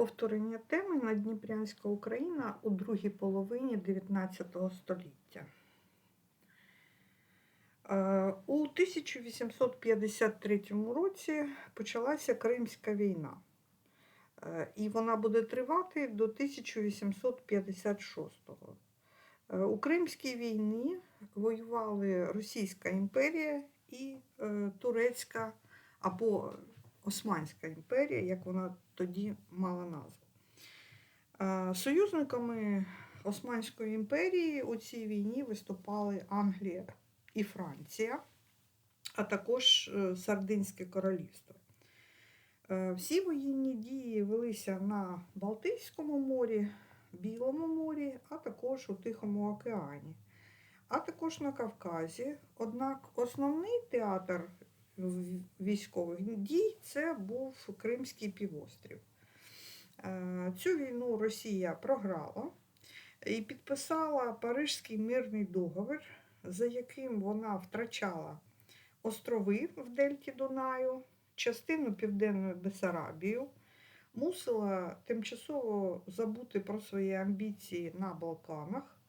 Повторення теми Надніпрянська Україна у другій половині 19 століття. Е, У 1853 році почалася Кримська війна, Е, і вона буде тривати до 1856-го. Е, У Кримській війні воювали Російська імперія і Турецька або Османська імперія, як вона тоді мала назву. Союзниками Османської імперії у цій війні виступали Англія і Франція, а також е, Сардинське королівство. Е, Всі воєнні дії велися на Балтійському морі, Білому морі, а також у Тихому океані, а також на Кавказі. Однак основний театр військових дій це був Кримський півострів. Е, Цю війну Росія програла і підписала Парижський мирний договір, за яким вона втрачала острови в Дельті Дунаю, частину Південної Бесарабію, мусила тимчасово забути про свої амбіції на Балканах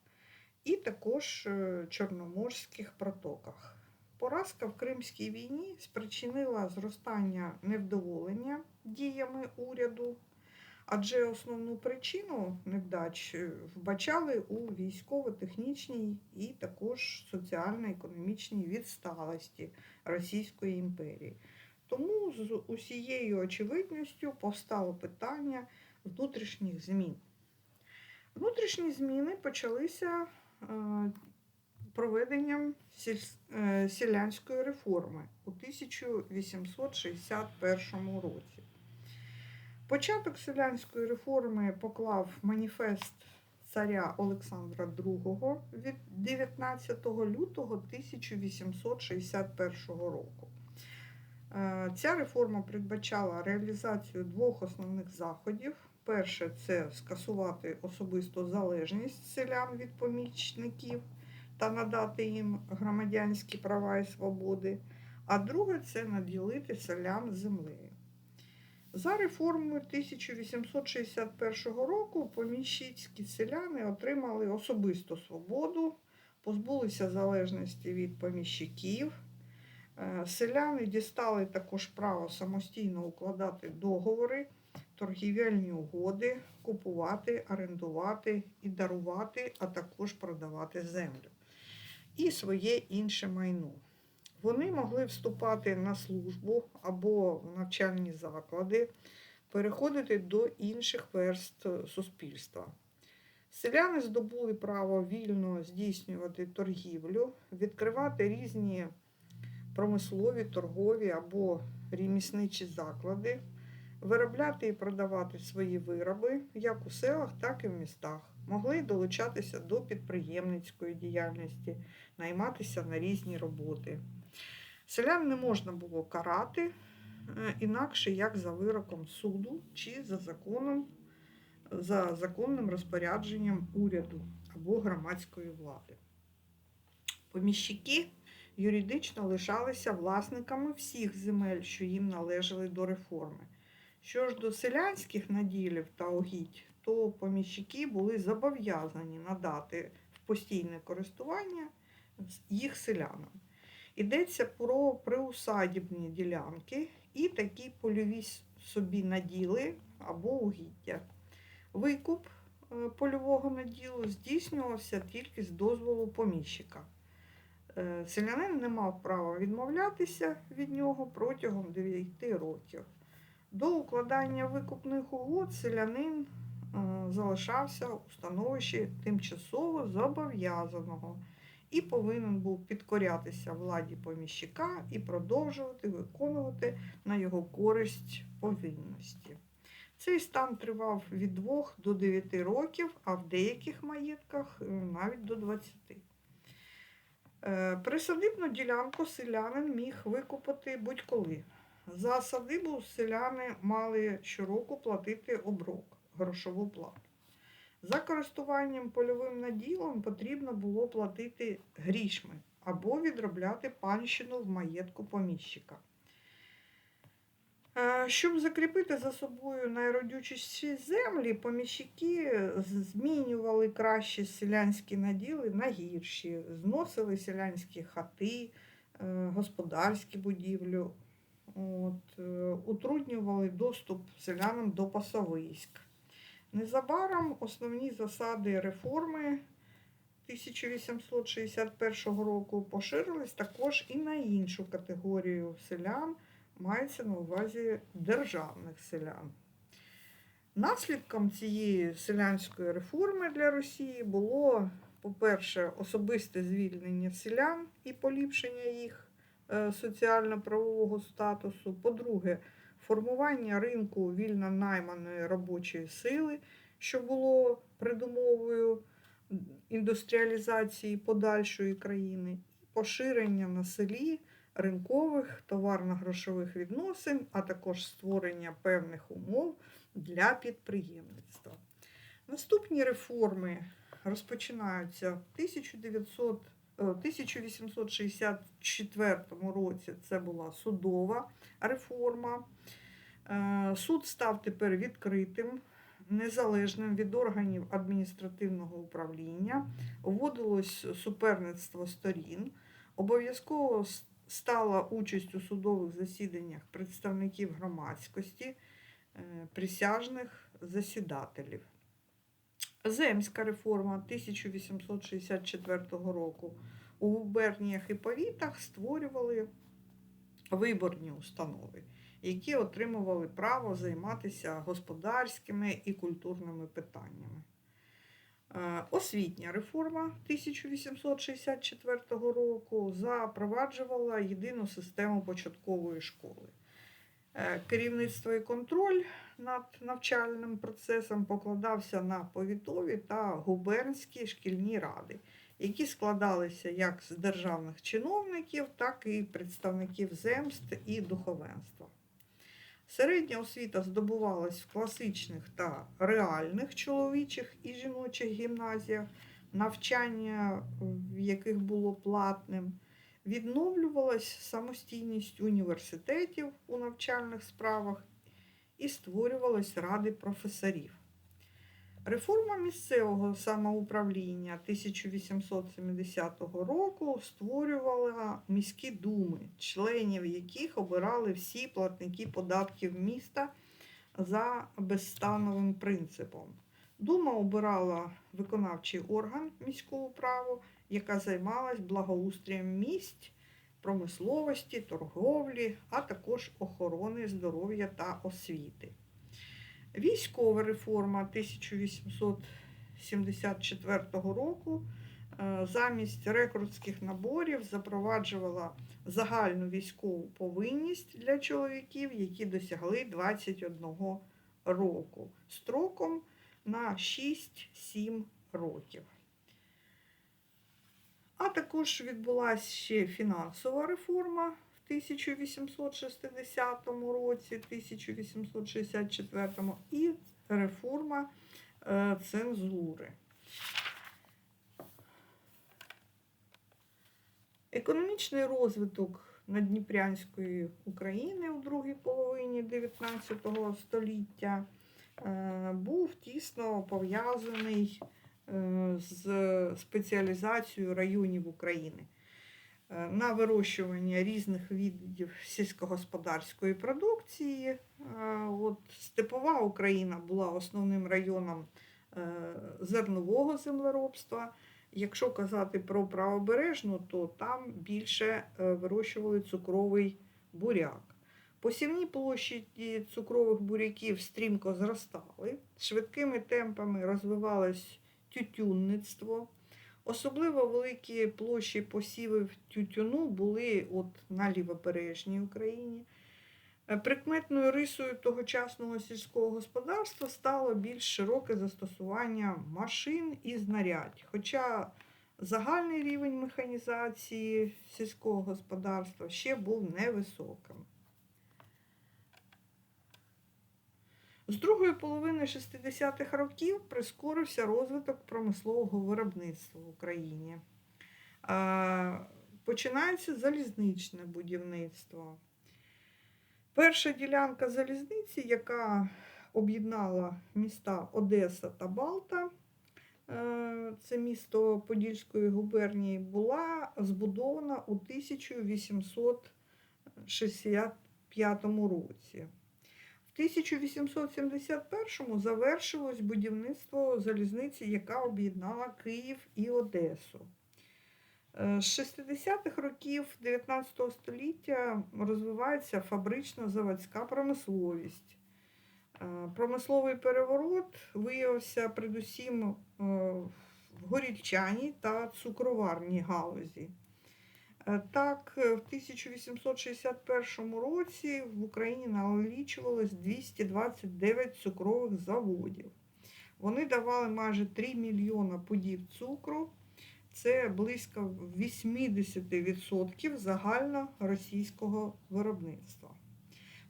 і також е, Чорноморських протоках. Поразка в Кримській війні спричинила зростання невдоволення діями уряду, адже основну причину невдач е, вбачали у військово-технічній і також соціально-економічній відсталості Російської імперії. Тому з усією очевидністю повстало питання внутрішніх змін. Внутрішні зміни почалися е, проведенням е, селянської реформи у 1861 році. Початок селянської реформи поклав маніфест царя Олександра II від 19 лютого 1861 року. Е, Ця реформа передбачала реалізацію двох основних заходів. Перше це скасувати особисту залежність селян від помічників та надати їм громадянські права і свободи. А друге це наділити селян землею. За реформою 1861 року поміщицькі селяни отримали особисту свободу, позбулися залежності від поміщиків. Е, Селяни дістали також право самостійно укладати договори, торгівельні угоди, купувати, орендувати і дарувати, а також продавати землю і своє інше майно. Вони могли вступати на службу або в навчальні заклади, переходити до інших верст суспільства. Селяни здобули право вільно здійснювати торгівлю, відкривати різні промислові, торгові або ремісничі заклади, виробляти і продавати свої вироби як у селах, так і в містах. Могли долучатися до підприємницької діяльності, найматися на різні роботи. Селян не можна було карати е, інакше, як за вироком суду чи за законом, за законним розпорядженням уряду або громадської влади. Поміщики юридично лишалися власниками всіх земель, що їм належали до реформи. Що ж до селянських наділів та угідь, то поміщики були зобов'язані надати в постійне користування їх селянам. Йдеться про приусадібні ділянки і такі польові собі наділи або угіддя. Викуп е, польового наділу здійснювався тільки з дозволу поміщика. Е, Селянин не мав права відмовлятися від нього протягом 9 років. До укладання викупних угод селянин е, залишався у становищі тимчасово зобов'язаного і повинен був підкорятися владі поміщика і продовжувати виконувати на його користь повинності. Цей стан тривав від 2 до 9 років, а в деяких маєтках е, навіть до 20. Е, Присадибну ділянку селянин міг викупити будь-коли. За садибу селяни мали щороку платити оброк, грошову плату. За користуванням польовим наділом потрібно було платити грішми або відробляти панщину в маєтку поміщика. Е, Щоб закріпити за собою найродючіші землі, поміщики змінювали кращі селянські наділи на гірші, зносили селянські хати, е, господарські будівлі, от, е, утруднювали доступ селянам до пасовиськ. Незабаром основні засади реформи 1861 року поширились також і на іншу категорію селян, мається на увазі державних селян. Наслідком цієї селянської реформи для Росії було, по-перше, особисте звільнення селян і поліпшення їх соціально-правового статусу. По-друге, формування ринку вільно найманої робочої сили, що було передумовою індустріалізації подальшої країни, поширення на селі ринкових товарно-грошових відносин, а також створення певних умов для підприємництва. Наступні реформи розпочинаються в 1900, е, 1864 році. Це була судова реформа. Е, Суд став тепер відкритим, незалежним від органів адміністративного управління, вводилось суперництво сторін, обов'язково стала участь у судових засіданнях представників громадськості, е, присяжних засідателів. Земська реформа 1864 року у губерніях і повітах створювали виборні установи, які отримували право займатися господарськими і культурними питаннями. Е, Освітня реформа 1864 року запроваджувала єдину систему початкової школи. Е, Керівництво і контроль над навчальним процесом покладався на повітові та губернські шкільні ради, які складалися як з державних чиновників, так і представників земств і духовенства. Середня освіта здобувалась в класичних та реальних чоловічих і жіночих гімназіях, навчання в яких було платним. Відновлювалась самостійність університетів у навчальних справах і створювались ради професорів. Реформа місцевого самоуправління 1870 року створювала міські думи, членів яких обирали всі платники податків міста за безстановим принципом. Дума обирала виконавчий орган міського права, яка займалась благоустрієм місць, промисловості, торговлі, а також охорони здоров'я та освіти. Військова реформа 1874 року е, замість рекрутських наборів запроваджувала загальну військову повинність для чоловіків, які досягли 21 року, строком на 6-7 років. А також відбулася ще фінансова реформа в 1860 році, 1864 і реформа е, цензури. Економічний розвиток Надніпрянської України у другій половині 19 століття е, був тісно пов'язаний з спеціалізацією районів України е, на вирощування різних видів сільськогосподарської продукції. Е, От степова Україна була основним районом е, зернового землеробства. Якщо казати про правобережну, то там більше е, вирощували цукровий буряк. Посівні площі цукрових буряків стрімко зростали, швидкими темпами розвивалось тютюнництво. Особливо великі площі посівів тютюну були от на лівобережній Україні. Е, Прикметною рисою тогочасного сільського господарства стало більш широке застосування машин і знарядь. Хоча загальний рівень механізації сільського господарства ще був невисоким. З другої половини 60-х років прискорився розвиток промислового виробництва в Україні. Починається залізничне будівництво. Перша ділянка залізниці, яка об'єднала міста Одеса та Балта, е, це місто Подільської губернії, була збудована у 1865 році. В 1871 завершилось будівництво залізниці, яка об'єднала Київ і Одесу. Е, З 60-х років 19 століття розвивається фабрично-заводська промисловість. Е, Промисловий переворот виявився передусім е, в горільчаній та цукроварній галузі. Е, Так, е, в 1861 році в Україні налічувалось 229 цукрових заводів. Вони давали майже 3 мільйона пудів цукру. Це близько 80% загальноросійського виробництва.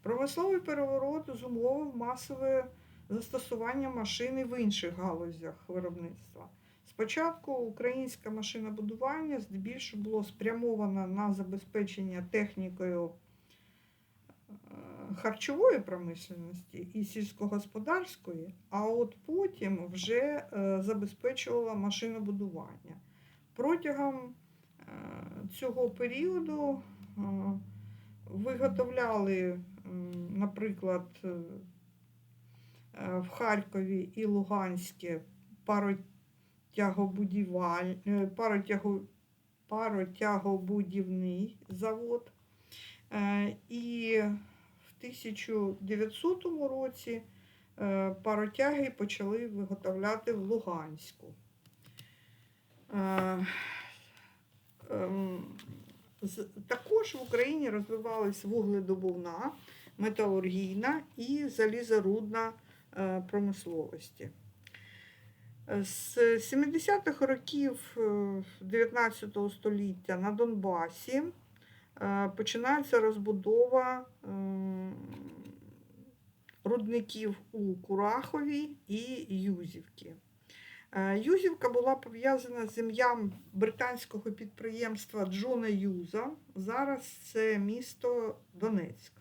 Промисловий переворот зумовив масове застосування машини в інших галузях виробництва. Спочатку українське машинобудування здебільшого було спрямовано на забезпечення технікою е, харчової промисловості і сільськогосподарської, а от потім вже е, забезпечувала машинобудування. Протягом е, цього періоду виготовляли, наприклад, в Харкові і Луганське паротягобудіваль, е, паротяго, паротягобудівний завод. Е, І в 1900 році е, паротяги почали виготовляти в Луганську. Ем, Також в Україні розвивалась вугледобувна, металургійна і залізорудна промисловості. Е, З 70-х років е, 19 століття на Донбасі е, починається розбудова ем, рудників у Курахові і Юзівці. Е, Юзівка була пов'язана з ім'ям британського підприємства Джона Юза. Зараз це місто Донецьк.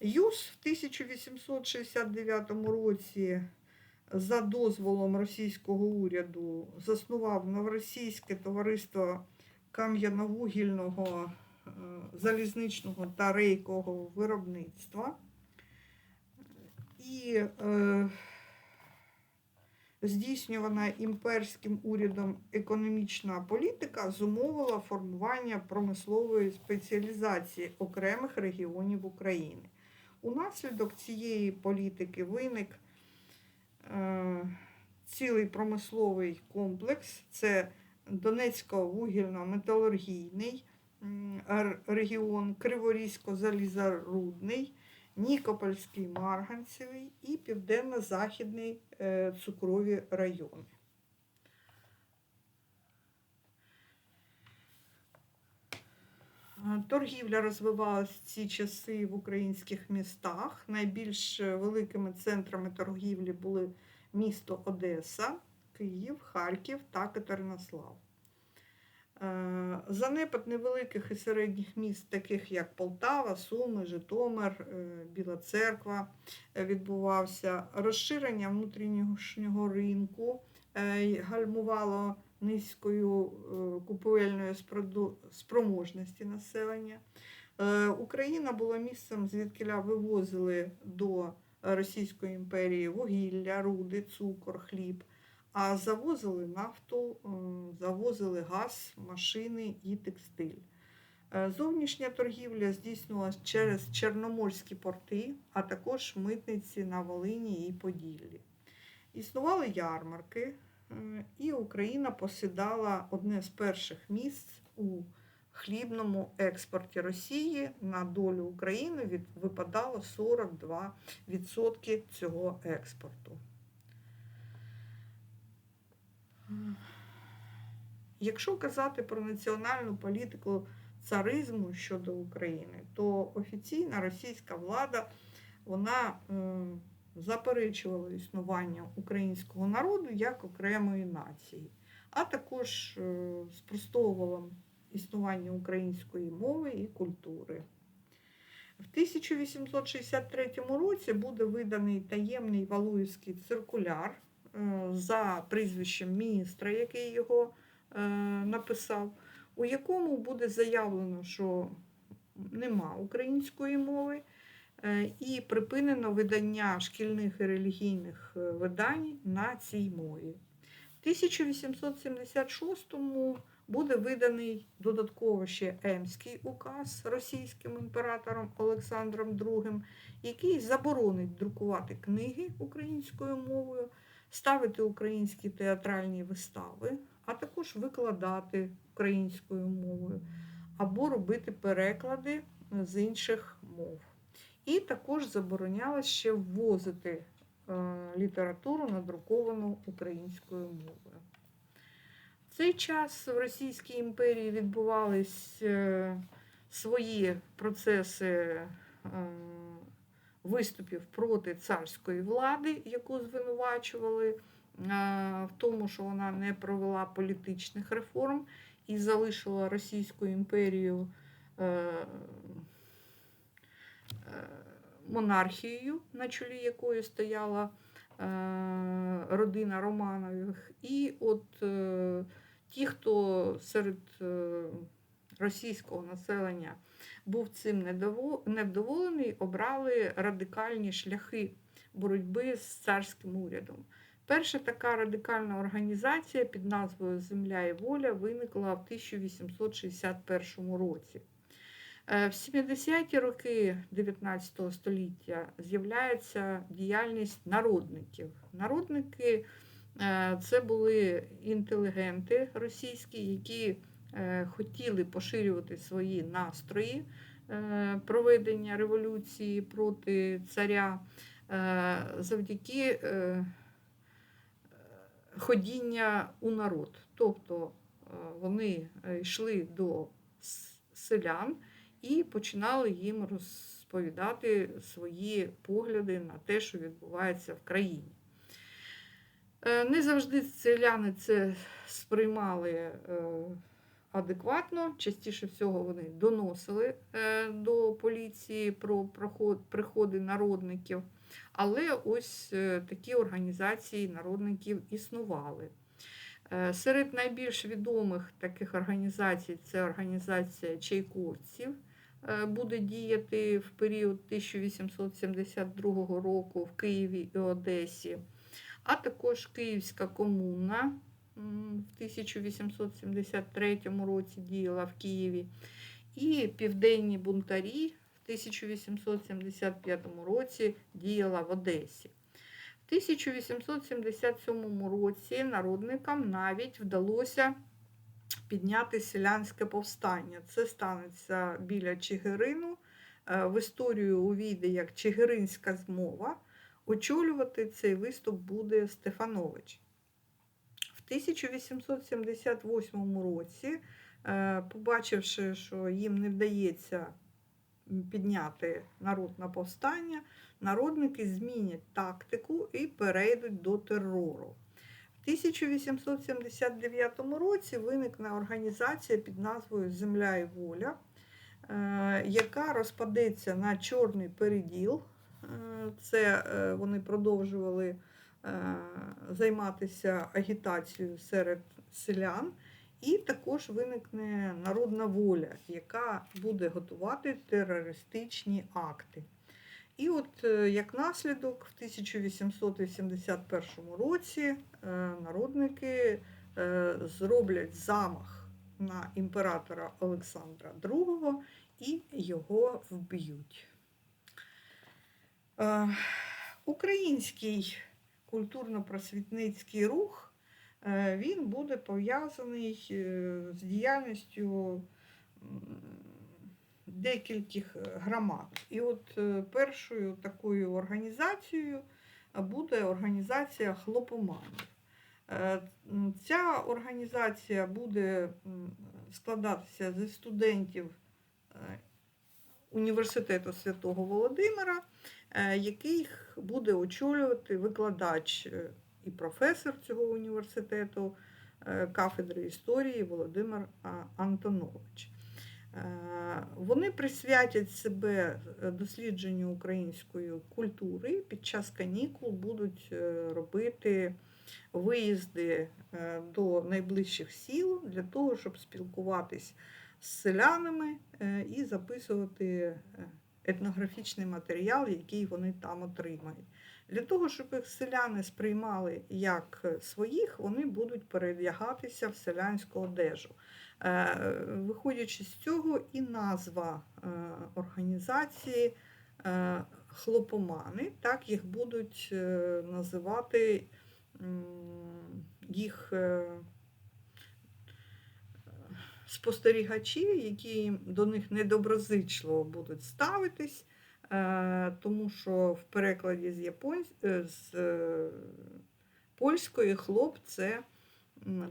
Юз в 1869 році за дозволом російського уряду заснував новоросійське товариство кам'яновугільного, е, залізничного та рейкового виробництва. І е, здійснювана імперським урядом економічна політика зумовила формування промислової спеціалізації окремих регіонів України. Унаслідок цієї політики виник цілий промисловий комплекс. Це Донецько-вугільно-металургійний регіон, Криворізько-залізорудний, Нікопольський Марганцевий і Південно-Західний е, цукрові райони. Торгівля розвивалась в ці часи в українських містах. Найбільш е, великими центрами торгівлі були місто Одеса, Київ, Харків та Катеринослав. Е, Занепад невеликих і середніх міст, таких як Полтава, Суми, Житомир, е, Біла Церква, е, відбувався. Розширення внутрішнього ринку е, гальмувало низькою е, купівельної спроможності населення. Е, Україна була місцем, звідкиля вивозили до Російської імперії вугілля, руди, цукор, хліб. А завозили нафту, завозили газ, машини і текстиль. Е, Зовнішня торгівля здійснювалася через Чорноморські порти, а також митниці на Волині і Поділлі. Існували ярмарки, і Україна посідала одне з перших місць у хлібному експорті Росії. На долю України від, випадало 42% цього експорту. Якщо казати про національну політику царизму щодо України, то офіційна російська влада вона заперечувала існування українського народу як окремої нації, а також е, спростовувала існування української мови і культури. В 1863 році буде виданий таємний Валуївський циркуляр е, за прізвищем міністра, який його е, написав, у якому буде заявлено, що нема української мови, і припинено видання шкільних і релігійних е, видань на цій мові. В 1876-му буде виданий додатково ще Емський указ російським імператором Олександром II, який заборонить друкувати книги українською мовою, ставити українські театральні вистави, а також викладати українською мовою або робити переклади з інших мов. І також заборонялось ще ввозити е, літературу, надруковану українською мовою. В цей час в Російській імперії відбувались е, свої процеси е, виступів проти царської влади, яку звинувачували в тому, що вона не провела політичних реформ і залишила Російську імперію монархією, на чолі якої стояла е, родина Романових. І от е, ті, хто серед е, російського населення був цим невдоволений, обрали радикальні шляхи боротьби з царським урядом. Перша така радикальна організація під назвою Земля і воля виникла в 1861 році. Е, В 70-ті роки 19 століття з'являється діяльність народників. Народники е, це були інтелігенти російські, які е, хотіли поширювати свої настрої проведення революції проти царя завдяки ходіння у народ. Тобто вони йшли до селян і починали їм розповідати свої погляди на те, що відбувається в країні. Е, Не завжди селяни це сприймали е, адекватно. Частіше всього вони доносили е, до поліції про приходи народників. Але ось такі організації народників існували. Серед найбільш відомих таких організацій це організація чайковців. Е, Буде діяти в період 1872 року в Києві і Одесі, а також Київська комуна в 1873 році діяла в Києві, і південні бунтарі в 1875 році діяла в Одесі. В 1877 році народникам навіть вдалося підняти селянське повстання. Це станеться біля Чигирину. Е, В історію увійде як Чигиринська змова. Очолювати цей виступ буде Стефанович. В 1878 році, е, побачивши, що їм не вдається підняти народ на повстання, народники змінять тактику і перейдуть до терору. В 1879 році виникне організація під назвою Земля і воля, е, яка розпадеться на чорний переділ. Е, Це е, вони продовжували займатися агітацією серед селян. І також виникне народна воля, яка буде готувати терористичні акти. І от е, як наслідок, в 1881 році е, народники е, зроблять замах на імператора Олександра II і його вб'ють. Український культурно-просвітницький рух він буде пов'язаний з діяльністю декількох громад. І от е, першою такою організацією буде організація хлопоманів. Е, Ця організація буде складатися зі студентів е, університету Святого Володимира, е, яких буде очолювати викладач е, і професор цього університету е, кафедри історії Володимир Антонович. Е, Вони присвятять себе е, дослідженню української культури. Під час канікул будуть е, робити виїзди до найближчих сіл для того, щоб спілкуватись з селянами і записувати етнографічний матеріал, який вони там отримають. Для того, щоб їх селяни сприймали як своїх, вони будуть передягатися в селянську одежу. Е, Виходячи з цього, і назва е, організації е, хлопомани, так їх будуть називати їх спостерігачі, які до них недоброзичливо будуть ставитись, тому що в перекладі з, японсь... з польської хлоп це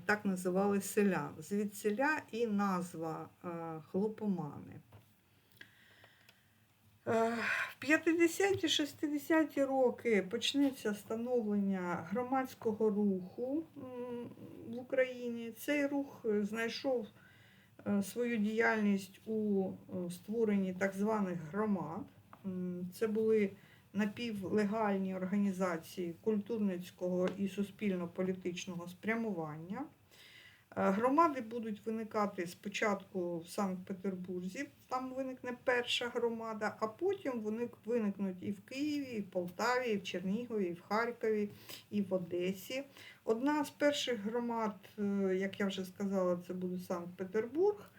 так називали селян. Звідсіля і назва е, хлопомани. Е, В 50-60-ті роки почнеться становлення громадського руху в Україні. Цей рух знайшов е, свою діяльність у створенні так званих громад. Це були напівлегальні організації культурницького і суспільно-політичного спрямування. Е, Громади будуть виникати спочатку в Санкт-Петербурзі, там виникне перша громада, а потім вони виникнуть і в Києві, і в Полтаві, і в Чернігові, і в Харкові, і в Одесі. Одна з перших громад, е, як я вже сказала, це буде Санкт-Петербург.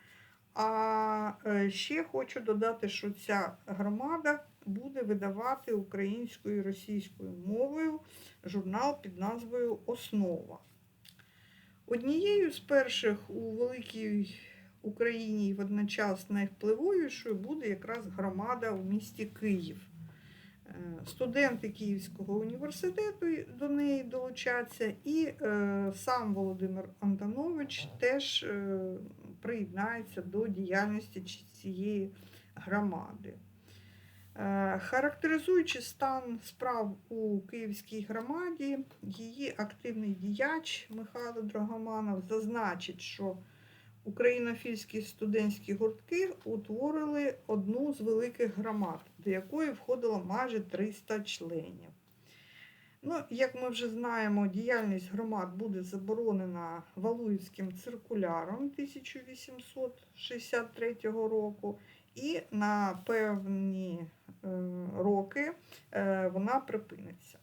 А е, ще хочу додати, що ця громада буде видавати українською і російською мовою журнал під назвою Основа. Однією з перших у великій Україні і водночас найвпливовішою буде якраз громада в місті Київ. Е, Студенти Київського університету до неї долучаться, і е, сам Володимир Антонович теж е, приєднається до діяльності цієї громади. Е, Характеризуючи стан справ у Київській громаді, її активний діяч Михайло Драгоманов зазначить, що українофільські студентські гуртки утворили одну з великих громад, до якої входило майже 300 членів. Ну, як ми вже знаємо, діяльність громад буде заборонена Валуївським циркуляром 1863 року, і на певні е, роки е, вона припиниться.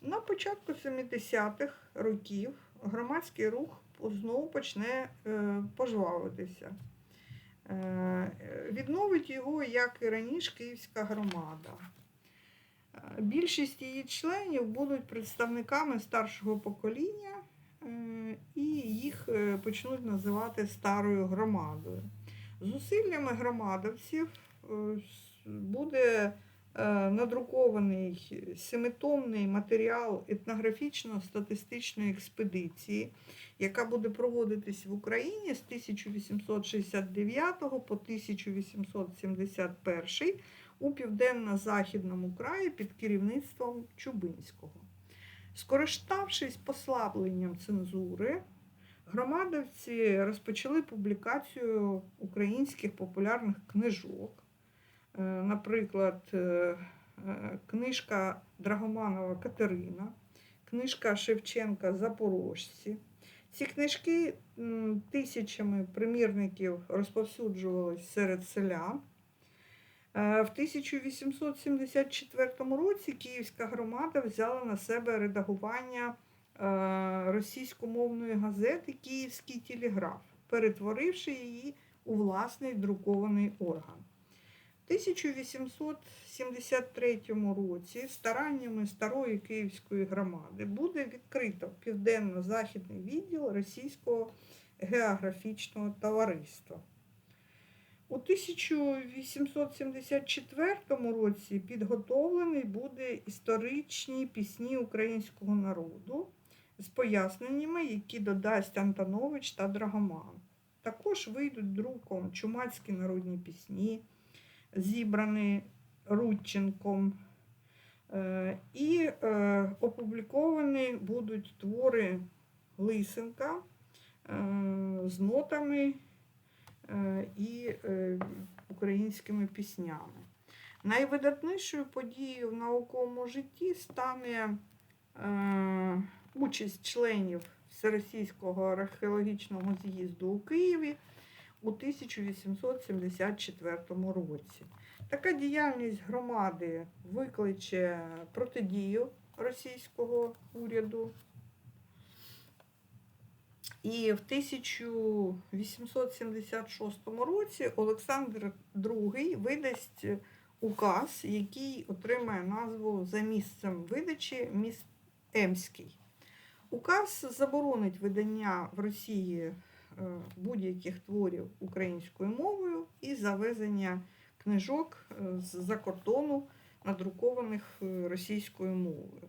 На початку 70-х років громадський рух знову почне е, пожвавитися. Відновить його, як і раніше, Київська громада. Більшість її членів будуть представниками старшого покоління, і їх е, почнуть називати старою громадою. Зусиллями громадовців е, буде е, надрукований семитомний матеріал етнографічно-статистичної експедиції, яка буде проводитись в Україні з 1869 по 1871 у південно-західному краї під керівництвом Чубинського. Скориставшись послабленням цензури, громадовці розпочали публікацію українських популярних книжок. Е, Наприклад, е, е, книжка Драгоманова Катерина, книжка Шевченка Запорожці. Ці книжки тисячами примірників розповсюджувались серед селян. Е, В 1874 році Київська громада взяла на себе редагування е, російськомовної газети Київський телеграф, перетворивши її у власний друкований орган. В 1873 році стараннями старої Київської громади буде відкрито південно-західний відділ Російського географічного товариства. У 1874 році підготовлений буде історичні пісні українського народу з поясненнями, які додасть Антонович та Драгоман. Також вийдуть друком чумацькі народні пісні, зібрані Рудченком, Е, і е, опубліковані будуть твори Лисенка, е, з нотами і е, українськими піснями. Найвидатнішою подією в науковому житті стане е, участь членів Всеросійського археологічного з'їзду у Києві у 1874 році. Така діяльність громади викличе протидію російського уряду. І в 1876 році Олександр II видасть указ, який отримає назву за місцем видачі міст Емський. Указ заборонить видання в Росії е, будь-яких творів українською мовою і завезення книжок е, з-за кордону, надрукованих е, російською мовою.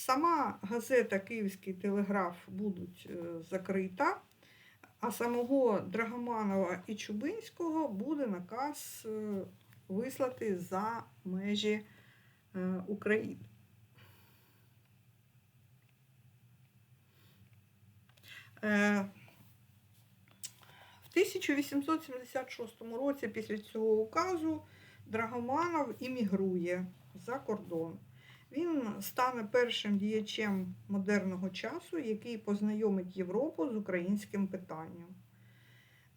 Сама газета Київський телеграф будуть е, закрита, а самого Драгоманова і Чубинського буде наказ е, вислати за межі е, України. В 1876 році після цього указу Драгоманов іммігрує за кордон. Він стане першим діячем модерного часу, який познайомить Європу з українським питанням.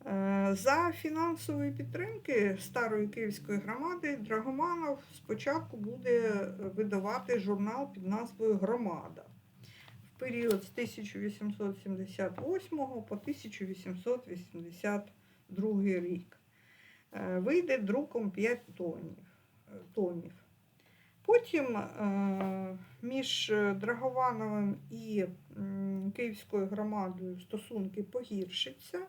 Е, За фінансової підтримки старої київської громади Драгоманов спочатку буде видавати журнал під назвою Громада в період з 1878 по 1882 рік. Е, Вийде друком 5 томів. Потім е, між Драгомановим і Київською громадою стосунки погіршаться,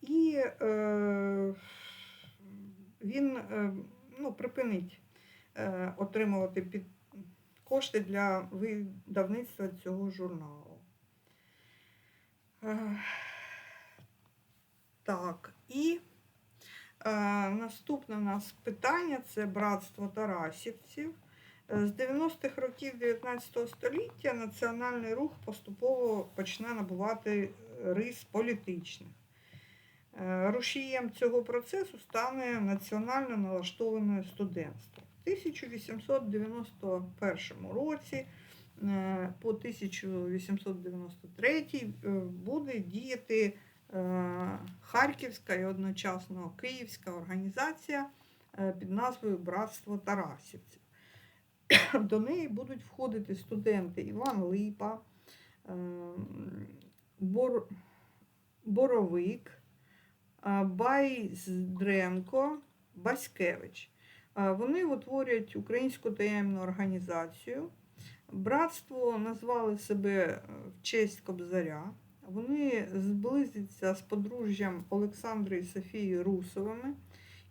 і е, він е, ну, припинить отримувати під кошти для видавництва цього журналу. Так, і наступне у нас питання це братство Тарасівців. Е, З 90-х років 19 століття національний рух поступово почне набувати е, рис політичних. Е, Рушієм цього процесу стане національно налаштоване студентство. В 1891 році по 1893 е, буде діяти Харківська і одночасно Київська організація під назвою Братство Тарасівців. До неї будуть входити студенти Іван Липа, е, Бор... Боровик, е, Байздренко, Баськевич. Е, Вони утворюють українську таємну організацію. Братство назвали себе в честь Кобзаря. Вони зблизяться з подружжям Олександра і Софії Русовими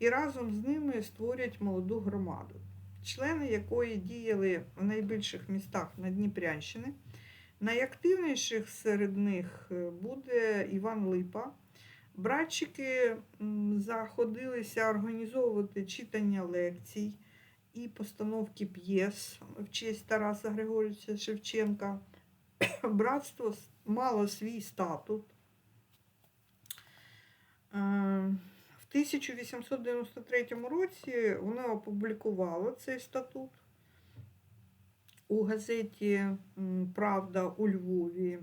і разом з ними створять молоду громаду, члени якої діяли в найбільших містах на Дніпрянщини. Найактивніших серед них е, буде Іван Липа. Братчики заходилися організовувати читання лекцій і постановки п'єс в честь Тараса Григорьовича Шевченка. Братство мало свій статут. Е, 1893 році воно опублікувало цей статут у газеті Правда у Львові.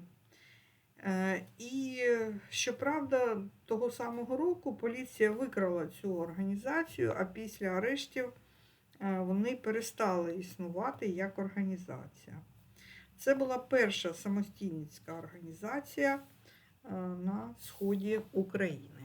Е, І, щоправда, того самого року поліція викрала цю організацію, а після арештів е, вони перестали існувати як організація. Це була перша самостійницька організація е, на сході України.